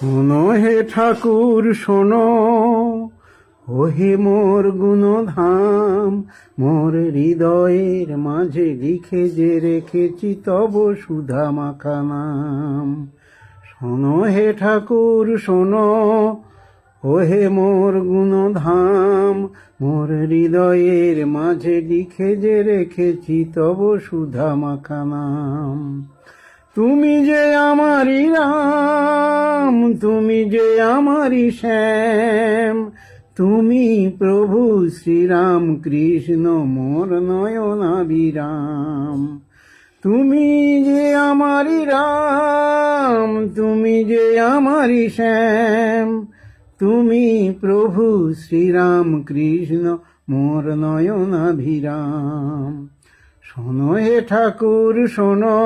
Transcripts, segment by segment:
শোনো হে ঠাকুর, শোনো। ওহে মোর গুণধাম, মোর হৃদয়ের মাঝে লিখে যে রেখেছি তব সুধা মাখা নাম। শোনো হে ঠাকুর, শোনো। ওহে মোর গুণধাম, মোর হৃদয়ের মাঝে লিখে যে রেখেছি তব সুধা মাখা নাম। তুমি যে আমারই রাম তুমি যে আমারই শ্যাম, তুমি প্রভু শ্রীরাম কৃষ্ণ মোর নয়নাবিরাম তুমি যে আমারই রাম, তুমি যে আমারি শ্যাম, তুমি প্রভু শ্রীরাম কৃষ্ণ মোর নয়নাভিরাম শোনো হে ঠাকুর, শোনো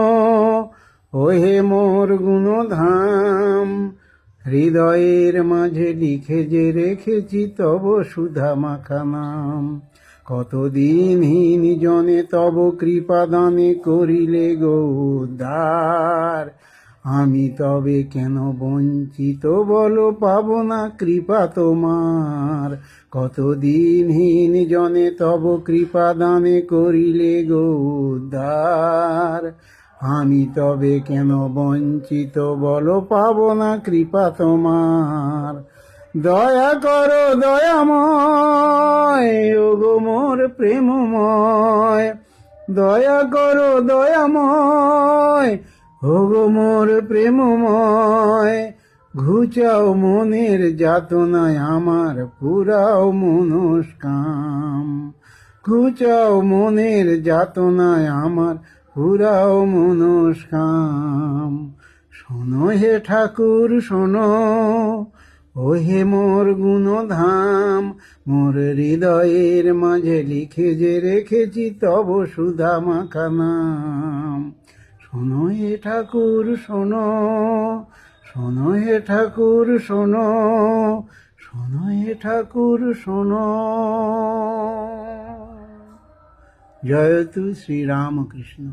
ও হে মোর গুণধাম হৃদয়ের মাঝে লিখে যে রেখেছি তব সুধা মাখা নাম। কতদিন হীন জনে তব কৃপা দানে করিলে গৌদার আমি তবে কেন বঞ্চিত বলো পাবো না কৃপা তোমার। কতদিন হীন জনে তব কৃপা দানে করিলে গৌদার আমি তবে কেন বঞ্চিত বলো পাব না কৃপা তোমার। দয়া করো, দয়াময়, ওগো মোর প্রেমময়। দয়া করো, দয়াময়, ওগো মোর প্রেমময়। ঘুচাও মনের যাতনায় আমার, পুরাও মনস্কাম। ঘুচাও মনের যাতনায় আমার পুরাও মনস্কাম। শোনো হে ঠাকুর, শোনো। ও হে মোর গুণধাম। মোর হৃদয়ের মাঝে লিখে যে রেখেছি তব সুধা মাখা শোনো হে ঠাকুর, শোনো। শোনো হে ঠাকুর, শোনো। শোনো হে ঠাকুর, শোনো। জয় তু শ্রীরামকৃষ্ণ।